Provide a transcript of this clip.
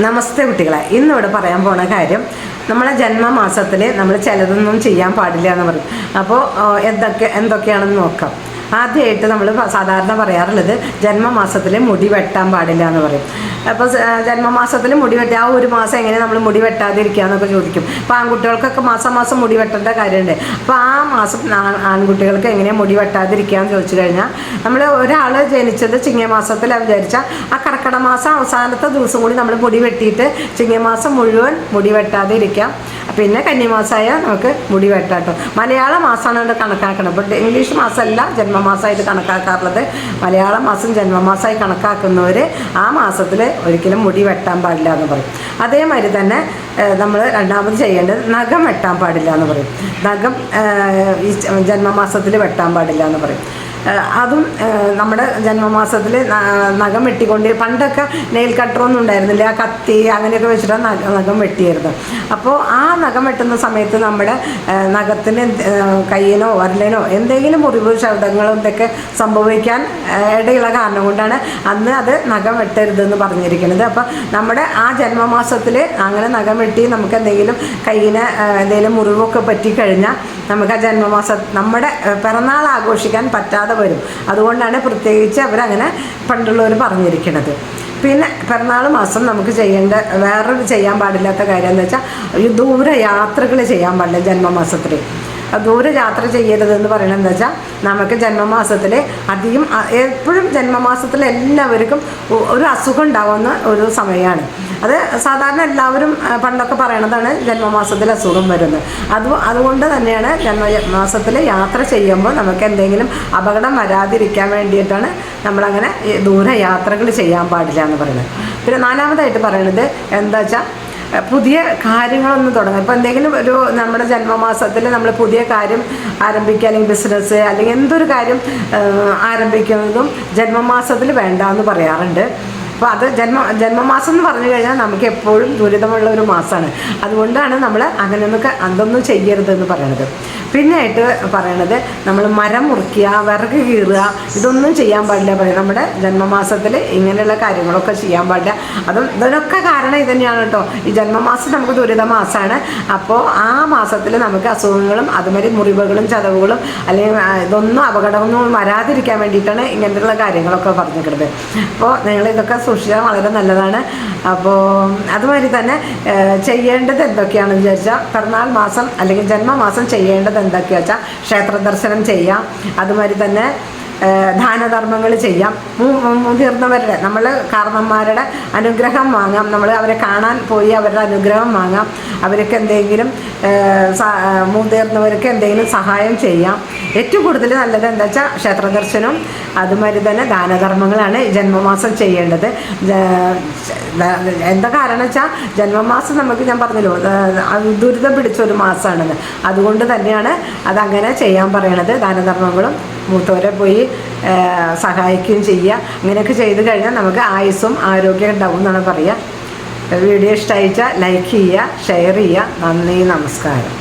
നമസ്തേ കുട്ടികളെ. ഇന്നിവിടെ പറയാൻ പോണ കാര്യം നമ്മളെ ജന്മമാസത്തിൽ നമ്മൾ ചിലതൊന്നും ചെയ്യാൻ പാടില്ല എന്ന് പറയും അപ്പോൾ എന്തൊക്കെ എന്തൊക്കെയാണെന്ന് നോക്കാം. ആദ്യമായിട്ട് നമ്മൾ സാധാരണ പറയാറുള്ളത് ജന്മമാസത്തിൽ മുടി വെട്ടാൻ പാടില്ല എന്ന് പറയും. അപ്പോൾ ജന്മമാസത്തിൽ മുടി വെട്ടി ആ ഒരു മാസം എങ്ങനെ നമ്മൾ മുടി വെട്ടാതിരിക്കുക എന്നൊക്കെ ചോദിക്കും. അപ്പോൾ ആൺകുട്ടികൾക്കൊക്കെ മാസം മാസം മുടി വെട്ടേണ്ട കാര്യമുണ്ട് അപ്പോൾ ആ മാസം ആൺകുട്ടികൾക്ക് എങ്ങനെ മുടി വെട്ടാതിരിക്കുക എന്ന് ചോദിച്ചു കഴിഞ്ഞാൽ നമ്മൾ ഒരാൾ ജനിച്ചത് ചിങ്ങമാസത്തിലാണ് വിചാരിച്ചാൽ ആ കർക്കിടക മാസം അവസാനത്തെ ദിവസം കൂടി നമ്മൾ മുടി വെട്ടിയിട്ട് ചിങ്ങമാസം മുഴുവൻ മുടി വെട്ടാതെ ഇരിക്കാം പിന്നെ കന്നിമാസമായ നമുക്ക് മുടി വെട്ടാട്ടോ. മലയാള മാസമാണ് ഇവിടെ കണക്കാക്കണം ബട്ട് ഇംഗ്ലീഷ് മാസമല്ല ജന്മമാസമായിട്ട് കണക്കാക്കാറുള്ളത്. മലയാള മാസം ജന്മമാസമായി കണക്കാക്കുന്നവർ ആ മാസത്തിൽ ഒരിക്കലും മുടി വെട്ടാൻ പാടില്ല എന്ന് പറയും. അതേമാതിരി തന്നെ നമ്മൾ രണ്ടാമത് ചെയ്യേണ്ടത് നഖം വെട്ടാൻ പാടില്ല എന്ന് പറയും. നഖം ജന്മമാസത്തിൽ വെട്ടാൻ പാടില്ല എന്ന് പറയും. അതും നമ്മുടെ ജന്മമാസത്തിൽ നഖം വെട്ടിക്കൊണ്ട് പണ്ടൊക്കെ നെയിൽ കട്ടറൊന്നും ഉണ്ടായിരുന്നില്ല. ആ കത്തി അങ്ങനെയൊക്കെ വെച്ചിട്ടാണ് നഖ- വെട്ടിയായിരുന്നു അപ്പോൾ ആ നഖം വെട്ടുന്ന സമയത്ത് നമ്മുടെ നഖത്തിന് കയ്യിലോ വരലിനോ എന്തെങ്കിലും മുറിവ് ശബ്ദങ്ങളോ ഇതൊക്കെ സംഭവിക്കാൻ ഇടയുള്ള കാരണം കൊണ്ടാണ് അന്ന് അത് നഖം വെട്ടരുതെന്ന് പറഞ്ഞിരിക്കുന്നത്. അപ്പോൾ നമ്മുടെ ആ ജന്മമാസത്തിൽ അങ്ങനെ നഖം വെട്ടി നമുക്ക് എന്തെങ്കിലും കയ്യിന് എന്തെങ്കിലും മുറിവൊക്കെ പറ്റിക്കഴിഞ്ഞാൽ നമുക്ക് ആ ജന്മമാസം നമ്മുടെ പിറന്നാൾ ആഘോഷിക്കാൻ പറ്റാതെ വരും. അതുകൊണ്ടാണ് പ്രത്യേകിച്ച് അവരങ്ങനെ പണ്ടുള്ളവർ പറഞ്ഞിരിക്കുന്നത് പിന്നെ പിറന്നാൾ മാസം നമുക്ക് ചെയ്യേണ്ട വേറൊരു ചെയ്യാൻ പാടില്ലാത്ത കാര്യം എന്ന് വെച്ചാൽ ദൂര യാത്രകൾ ചെയ്യാൻ പാടില്ല ജന്മമാസത്തിൽ ദൂരെ യാത്ര ചെയ്യരുതെന്ന് പറയണത് എന്താ വെച്ചാൽ നമുക്ക് ജന്മമാസത്തിൽ അധികം എപ്പോഴും ജന്മമാസത്തിൽ എല്ലാവർക്കും ഒരു അസുഖം ഉണ്ടാവുന്ന ഒരു സമയമാണ് അത് സാധാരണ എല്ലാവരും പണ്ടൊക്കെ പറയണതാണ് ജന്മമാസത്തിൽ അസുഖം വരുന്നത്. അത് അതുകൊണ്ട് തന്നെയാണ് ജന്മമാസത്തിൽ യാത്ര ചെയ്യുമ്പോൾ നമുക്ക് എന്തെങ്കിലും അപകടം വരാതിരിക്കാൻ വേണ്ടിയിട്ടാണ് നമ്മളങ്ങനെ ദൂരെ യാത്രകൾ ചെയ്യാൻ പാടില്ല എന്ന് പറയുന്നത്. പിന്നെ നാലാമതായിട്ട് പറയണത് എന്താ വെച്ചാൽ പുതിയ കാര്യങ്ങളൊന്നും തുടങ്ങും ഇപ്പോൾ എന്തെങ്കിലും ഒരു നമ്മുടെ ജന്മമാസത്തിൽ നമ്മൾ പുതിയ കാര്യം ആരംഭിക്കുക അല്ലെങ്കിൽ ബിസിനസ് അല്ലെങ്കിൽ എന്തൊരു കാര്യം ആരംഭിക്കുന്നതും ജന്മമാസത്തിൽ വേണ്ട എന്ന് പറയാറുണ്ട്. അപ്പോൾ അത് ജന്മ ജന്മമാസം എന്ന് പറഞ്ഞു കഴിഞ്ഞാൽ നമുക്ക് എപ്പോഴും ദുരിതമുള്ള ഒരു മാസമാണ്. അതുകൊണ്ടാണ് നമ്മൾ അങ്ങനെ അങ്ങനെയൊന്നൊക്കെ അതൊന്നും ചെയ്യരുതെന്ന് പറയണത്. പിന്നെ ആയിട്ട് പറയണത് നമ്മൾ മരം മുറിക്കുക വിറക് കീറുക ഇതൊന്നും ചെയ്യാൻ പാടില്ല. പറയും. നമ്മുടെ ജന്മമാസത്തിൽ ഇങ്ങനെയുള്ള കാര്യങ്ങളൊക്കെ ചെയ്യാൻ പാടില്ല. അതും ഇതിനൊക്കെ കാരണം ഇതുതന്നെയാണ് കേട്ടോ. ഈ ജന്മമാസം നമുക്ക് ദുരിത മാസമാണ് അപ്പോൾ ആ മാസത്തിൽ നമുക്ക് അസുഖങ്ങളും അതുമാതിരി മുറിവുകളും ചതവുകളും അല്ലെങ്കിൽ ഇതൊന്നും അപകടമൊന്നും വരാതിരിക്കാൻ വേണ്ടിയിട്ടാണ് ഇങ്ങനെയുള്ള കാര്യങ്ങളൊക്കെ പറഞ്ഞിരിക്കുന്നത്. അപ്പോൾ നിങ്ങൾ ഇതൊക്കെ സൂക്ഷിച്ചാൽ വളരെ നല്ലതാണ്. അപ്പോൾ അതുമാതിരി തന്നെ ചെയ്യേണ്ടത് എന്തൊക്കെയാണെന്ന് വിചാരിച്ചാൽ പിറന്നാൾ മാസം അല്ലെങ്കിൽ ജന്മമാസം ചെയ്യേണ്ടത് എന്തൊക്കെയാ വെച്ചാൽ ക്ഷേത്ര ദർശനം ചെയ്യാം. അതുമാതിരി തന്നെ ദാനധർമ്മങ്ങൾ ചെയ്യാം. മുതിർന്നവരുടെ നമ്മൾ കാരണന്മാരുടെ അനുഗ്രഹം വാങ്ങാം. നമ്മൾ അവരെ കാണാൻ പോയി അവരുടെ അനുഗ്രഹം വാങ്ങാം. അവർക്ക് എന്തെങ്കിലും മുതിർന്നവർക്ക് എന്തെങ്കിലും സഹായം ചെയ്യാം. ഏറ്റവും കൂടുതൽ നല്ലത് എന്താ വെച്ചാൽ ക്ഷേത്ര ദർശനം അതുമാതിരി തന്നെ ദാനധർമ്മങ്ങളാണ് ജന്മമാസം ചെയ്യേണ്ടത്. എന്താ കാരണം വെച്ചാൽ ജന്മമാസം നമുക്ക് ഞാൻ പറഞ്ഞല്ലോ ദുരിതം പിടിച്ച ഒരു മാസമാണെന്ന് അതുകൊണ്ട് തന്നെയാണ് അതങ്ങനെ ചെയ്യാൻ പറയണത് ദാനധർമ്മങ്ങളും മൂത്തവരെ പോയി സഹായിക്കുകയും ചെയ്യുക. അങ്ങനെയൊക്കെ ചെയ്തു കഴിഞ്ഞാൽ നമുക്ക് ആയുസ്സും ആരോഗ്യം ഉണ്ടാവും എന്നാണ് പറയുക. വീഡിയോ ഇഷ്ടമായിച്ചാൽ ലൈക്ക് ചെയ്യുക ഷെയർ ചെയ്യുക. നന്ദി നമസ്കാരം.